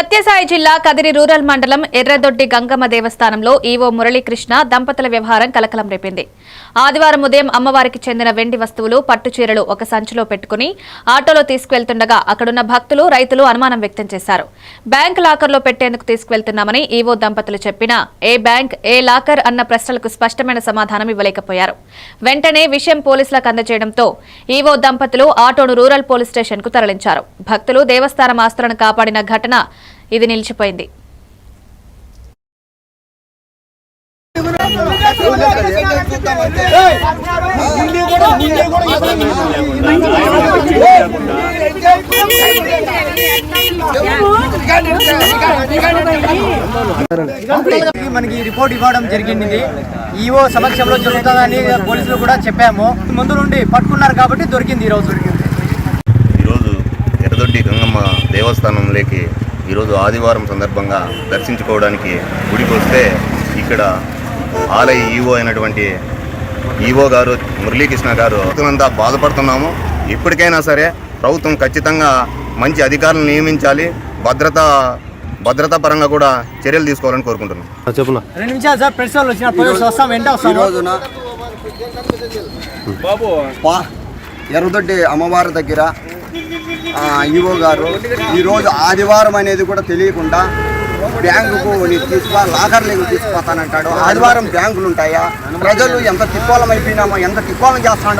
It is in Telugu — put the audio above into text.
సత్యసాయి జిల్లా కదిరి రూరల్ మండలం ఎర్రదొడ్డి గంగమ్మ దేవస్థానంలో ఈవో మురళీకృష్ణ దంపతుల వ్యవహారం కలకలం రేపింది. ఆదివారం ఉదయం అమ్మవారికి చెందిన వెండి వస్తువులు పట్టు చీరలు ఒక సంచిలో పెట్టుకుని ఆటోలో తీసుకువెళ్తుండగా అక్కడున్న భక్తులు రైతులు అనుమానం వ్యక్తం చేశారు. బ్యాంక్ లాకర్లో పెట్టేందుకు తీసుకువెళ్తున్నామని ఈవో దంపతులు చెప్పినా ఏ బ్యాంక్ ఏ లాకర్ అన్న ప్రశ్నలకు స్పష్టమైన సమాధానం ఇవ్వలేకపోయారు. వెంటనే విషయం పోలీసులకు అందజేయడంతో ఈవో దంపతులు ఆటోను రూరల్ పోలీస్ స్టేషన్కు తరలించారు. భక్తులు దేవస్థానం ఆస్తులను కాపాడిన ఘటన ఇది నిలిచిపోయింది. మనకి రిపోర్ట్ ఇవ్వడం జరిగింది. ఈఓ సమక్షంలో జరుగుతుందని పోలీసులు కూడా చెప్పాము. ముందు నుండి పట్టుకున్నారు కాబట్టి దొరికింది ఈ రోజు. ఈరోజు ఎర్రదొడ్డి గంగమ్మ దేవస్థానంలోకి ఈరోజు ఆదివారం సందర్భంగా దర్శించుకోవడానికి గుడికి వస్తే ఇక్కడ ఆలయ ఈవో అయినటువంటి ఈవో గారు మురళీకృష్ణ గారు అంతా బాధపడుతున్నాము. ఇప్పటికైనా సరే ప్రభుత్వం ఖచ్చితంగా మంచి అధికారులను నియమించాలి. భద్రత భద్రతా పరంగా కూడా చర్యలు తీసుకోవాలని కోరుకుంటున్నాం. చెప్పున్నా రెండు నిమిషాలు సార్ ప్రెస్ వాళ్ళు వచ్చిన వస్తాం వెంట రోజున పా- ఎర్రదొడ్డి అమ్మవారి దగ్గర ఈవో గారు ఈరోజు ఆదివారం అనేది కూడా తెలియకుండా బ్యాంకుకు నీకు తీసుకో లాకర్లకు తీసుకుపోతానంటాడు. ఆదివారం బ్యాంకులు ఉంటాయా ప్రజలు ఎంత తిప్పాలం అయిపోయినామో ఎంత తిప్పాలం చేస్తాడు